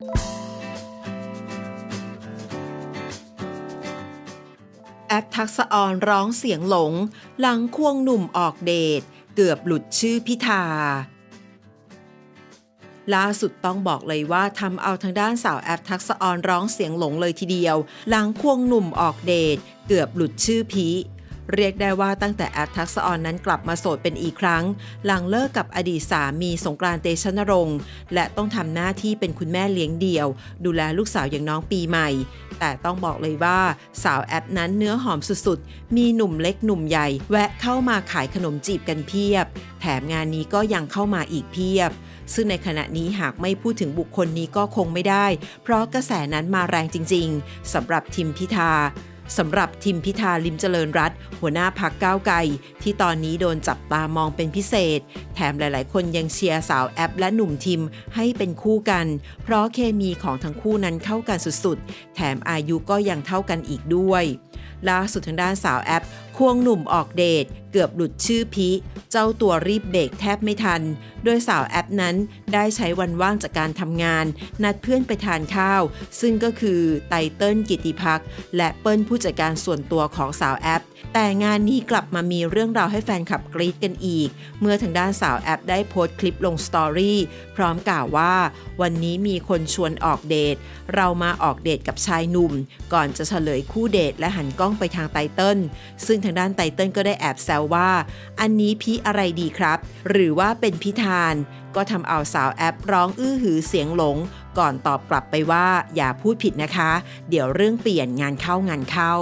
แอปทักษออนร้องเสียงหลง หลังควงหนุ่มออกเดท เกือบหลุดชื่อพิธาล่าสุดต้องบอกเลยว่าทำเอาทางด้านสาวแอปทักษออนร้องเสียงหลงเลยทีเดียว หลังควงหนุ่มออกเดท เกือบหลุดชื่อพี เรียกได้ว่าตั้งแต่แอปทักษออนนั้นกลับมาโสดเป็นอีกครั้ง หลังเลิกกับอดีตสามีสงกรานต์เตชนรงค์ และต้องทำหน้าที่เป็นคุณแม่เลี้ยงเดี่ยว ดูแลลูกสาวอย่างน้องปีใหม่ แต่ต้องบอกเลยว่าสาวแอปนั้นเนื้อหอมสุดๆ มีหนุ่มเล็กหนุ่มใหญ่ แวะเข้ามาขายขนมจีบกันเพียบ แถมงานนี้ก็ยังเข้ามาอีกเพียบ ซึ่งในขณะนี้หากไม่พูดถึงบุคคลนี้ก็คงไม่ได้ เพราะกระแสนั้นมาแรงจริง ๆสำหรับทิมพิธา สำหรับทิมพิธาลิมเจริญรัตหัวหน้าพักก้าวไกลที่ตอนนี้โดนจับตามองเป็นพิเศษ แถมหลาย ๆ คนยังเชียร์สาวแอปและหนุ่มทิมให้เป็นคู่กัน เพราะเคมีของทั้งคู่นั้นเข้ากันสุด ๆ แถมอายุก็ยังเท่ากันอีกด้วยล่าสุดทางด้านสาวแอป ควงหนุ่มออกเดท เกือบหลุดชื่อพีเจ้าตัวรีบเบรกแทบไม่ทัน โดยสาวแอปนั้นได้ใช้วันว่างจากการทำงาน นัดเพื่อนไปทานข้าว ซึ่งก็คือไตเติ้ลกิติพักและเปิ้ลผู้จัดการส่วนตัวของสาวแอป แต่งานนี้กลับมามีเรื่องราวให้แฟนคลับกรี๊ดกันอีก เมื่อทางด้านสาวแอปได้โพสต์คลิปลงสตอรี่พร้อมกล่าวว่า วันนี้มีคนชวนออกเดท เรามาออกเดทกับชายหนุ่ม ก่อนจะเฉลยคู่เดทและหันกล้องไปทางไตเติ้ลซึ่งทางด้านไตเติ้ลก็ได้แอบแซวว่า อันนี้พี่อะไรดีครับ หรือว่าเป็นพิธาน ก็ทำเอาสาวแอปร้องอื้อหือเสียงหลง ก่อนตอบกลับไปว่าอย่าพูดผิดนะคะ เดี๋ยวเรื่องเปลี่ยนงานเข้างานเข้า